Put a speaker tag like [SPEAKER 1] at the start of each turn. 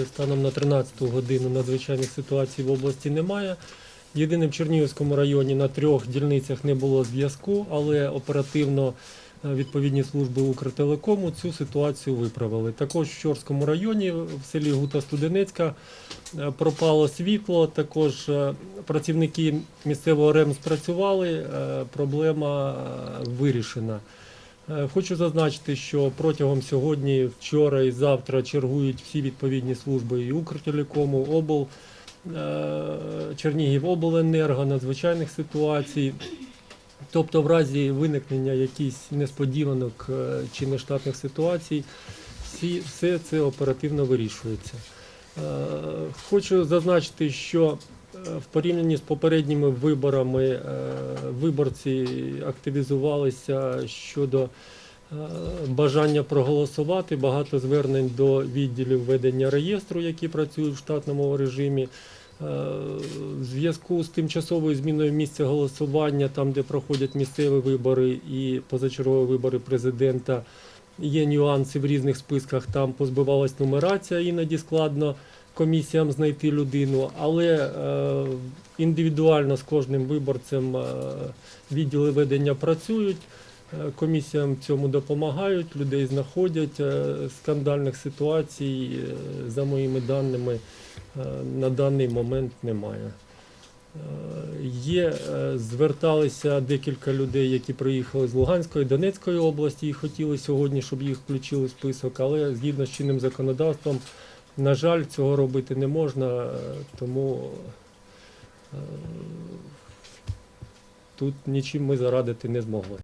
[SPEAKER 1] Станом на 13 годину надзвичайних ситуацій в області немає. Єдине в Чернігівському районі на трьох дільницях не було зв'язку, але оперативно е, відповідні служби Укртелекому цю ситуацію виправили. Також в Чорському районі в селі Гута Студенецька е, пропало світло. Також е, працівники місцевого РЕМ спрацювали. Проблема вирішена. Е, Хочу зазначити, що протягом сьогодні, вчора і завтра чергують всі відповідні служби і Укртелекому, обл, е, Чернігів обленерго, надзвичайних ситуацій. Тобто, в разі виникнення якихось несподіванок е, чи нештатних ситуацій, всі, все це оперативно вирішується. Хочу зазначити, що в порівнянні з попередніми виборами виборці активізувалися щодо е, бажання проголосувати. Багато звернень до відділів ведення реєстру, які працюють в штатному режимі. Е, В зв'язку з тимчасовою зміною місця голосування, там де проходять місцеві вибори і позачергові вибори президента, є нюанси в різних списках. Там позбивалась нумерація, іноді складно комісіям знайти людину, але е, індивідуально з кожним виборцем е, відділи ведення працюють. е, Комісіям цьому допомагають, людей знаходять. Е, Скандальних ситуацій, за моїми даними, на даний момент немає. Є, зверталися декілька людей, які приїхали з Луганської, Донецької області і хотіли сьогодні, щоб їх включили в список, але згідно з чинним законодавством, на жаль, цього робити не можна, тому тут нічим ми зарадити не змогли.